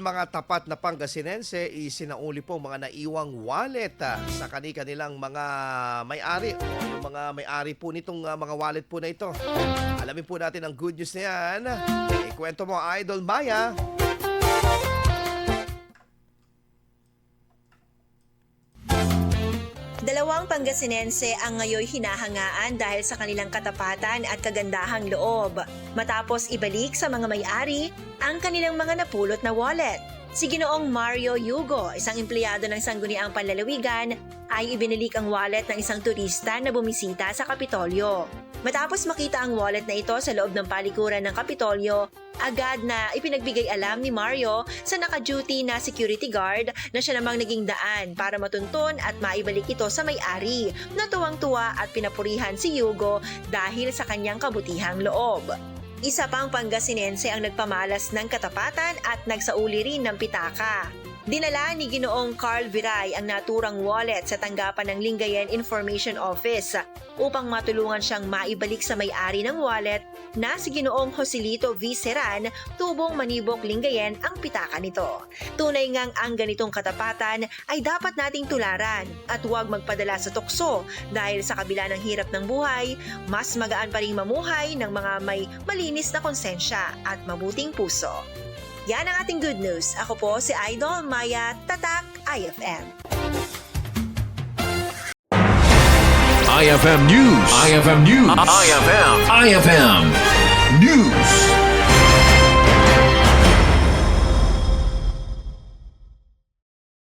Mga tapat na Pangasinense, isinauli po mga naiwang wallet ah, sa kani-kanilang mga may-ari o yung mga may-ari po nitong ah, mga wallet po na ito. Alamin po natin ang good news na yan. Ikwento mo, Idol Maya. Dalawang Pangasinense ang ngayoy hinahangaan dahil sa kanilang katapatan at kagandahang loob. Matapos ibalik sa mga may-ari ang kanilang mga napulot na wallet. Si Ginoong Mario Yugo, isang empleyado ng Sangguniang Panlalawigan, ay ibinalik ang wallet ng isang turista na bumisita sa Kapitolyo. Matapos makita ang wallet na ito sa loob ng palikuran ng Kapitolyo, agad na ipinagbigay alam ni Mario sa naka-duty na security guard na siya namang naging daan para matuntun at maibalik ito sa may-ari na tuwang-tuwa at pinapurihan si Yugo dahil sa kanyang kabutihang loob. Isa pang Pangasinense ang nagpamalas ng katapatan at nagsauli rin ng pitaka. Dinala ni Ginoong Carl Viray ang naturang wallet sa tanggapan ng Lingayen Information Office upang matulungan siyang maibalik sa may-ari ng wallet na si Ginoong Joselito V. Seran, tubong Manibok Lingayen ang pitaka nito. Tunay ngang ang ganitong katapatan ay dapat nating tularan at huwag magpadala sa tukso dahil sa kabila ng hirap ng buhay, mas magaan pa rin mamuhay ng mga may malinis na konsensya at mabuting puso. Yan ang ating good news. Ako po si Idol Maya Tatak IFM. IFM News. IFM News. IFM. IFM.